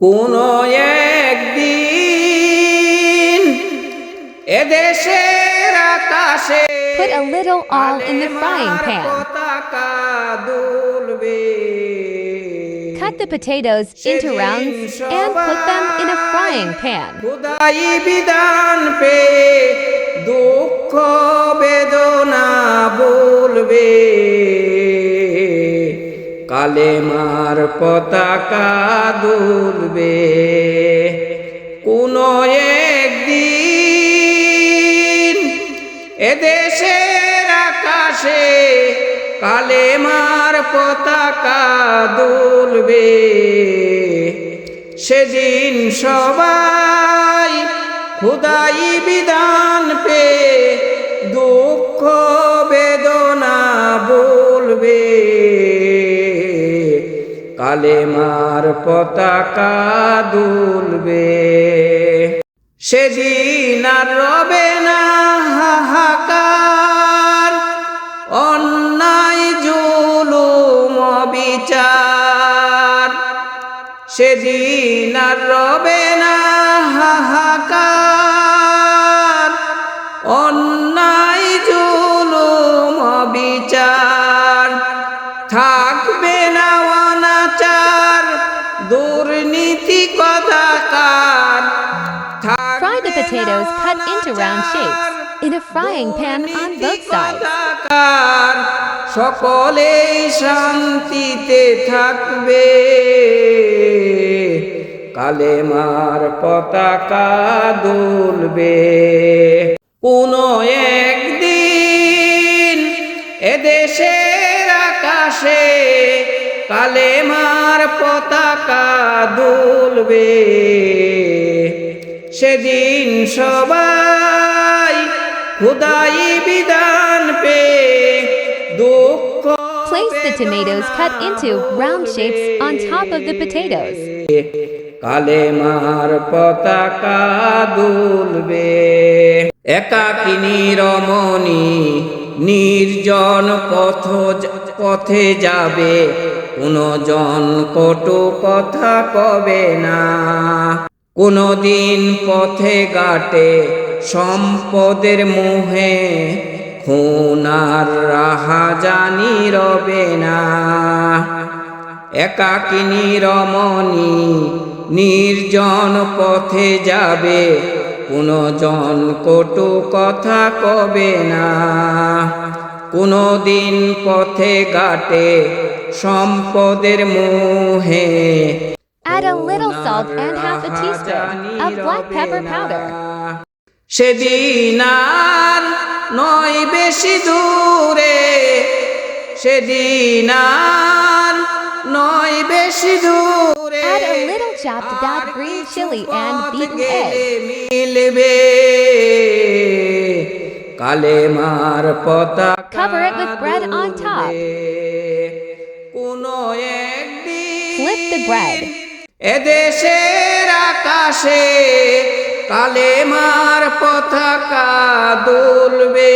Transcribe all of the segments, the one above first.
কোন একদিন এদেশের আকাশে Put a little oil in the frying pan. পতাকা দুলবে Cut the potatoes into rounds and put them in a frying pan. খুদাই বিধান পে দুঃখ বেদনা বলবে কালেমার পতাকা দুলবে। কোন একদিন এদেশের আকাশে কালেমার পতাকা দুলবে। সেদিন সবাই খুদাই বিধান কালেমার পতাকা দুলবে। সেদিন আর রবে না হাহাকার। অন্যায় জুলুম বিচার সেদিন আর থাকবে না অনাচার দুর্নীতি কথাকার Fry the potatoes cut into round shapes in a frying pan on both sides. পতাকার সকলেই শান্তিতে থাকবে কালেমার পতাকা দুলবে কোন একদিন এদেশের আকাশে কালেমার পতাকা দুলবে সেদিন সবাই খুদাই বিধান পে দুঃখ Place the tomatoes cut into round shapes on top of the potatoes. কালেমার পতাকা দুলবে একাকিনী রমণী নির্জন পথ পথে যাবে। কোনো জন কটু কথা কবে না। কোনো দিন পথে ঘাটে সম্পদের মোহে খুনার রাহা জানি রবে না। একাকিনী রমণী নির্জন পথে যাবে। কোনো জন কটু কথা কবে না। কোনো দিন পথে ঘাটে সম্পদের মোহে Add a little salt and half a teaspoon of black pepper powder. সেদিন আর নয় বেশি দূরে সেদিন আর নয় বেশি দূরে Add a little chopped dark green chili and beaten egg. মিলবে কালেমার পতা cover it with bread on top কোন একদিন ফ্লিপ দ্য ব্রেড এ দেশের আকাশে কালেমার পতাকা দুলবে।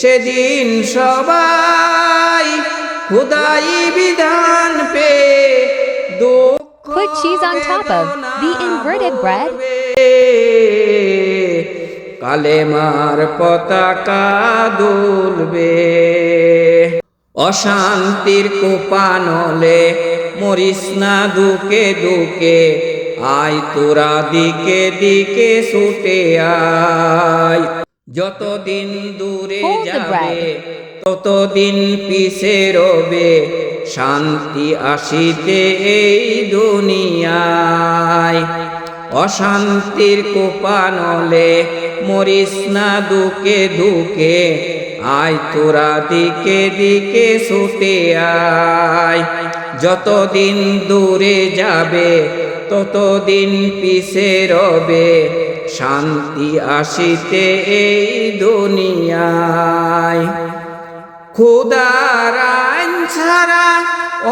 সেদিন সবাই খুদাই বিধান পে দুঃখ cheese on top of the inverted bread কালেমার পতাকা দুলবে। অশান্তির কোপানলে মরিস না দুকে দুকে আয় তোরা দিকে দিকে ছুটে আয়। যতদিন দূরে যাবে. ততদিন পিছে রবে শান্তি আসিতে এই দুনিয়ায়। অশান্তির কোপানলে মরিস না দুকে দুকে, আয় তোরা দিকে দিকে ছুটে আয়। যতদিন দূরে যাবে, ততদিন পিছে রবে, শান্তি আসিতে এই দুনিয়ায়। খুদার আইন ছাড়া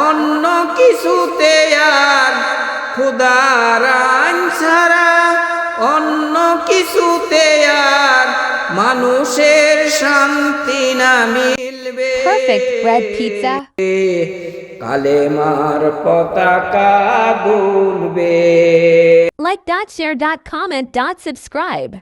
অন্য কিছুতে আর খুদার আইন ছাড়া অন্য কিছুতে আর মানুষের শান্তি না মিলবে. কালেমার পতাকা দুলবে Like dot share dot comment dot subscribe.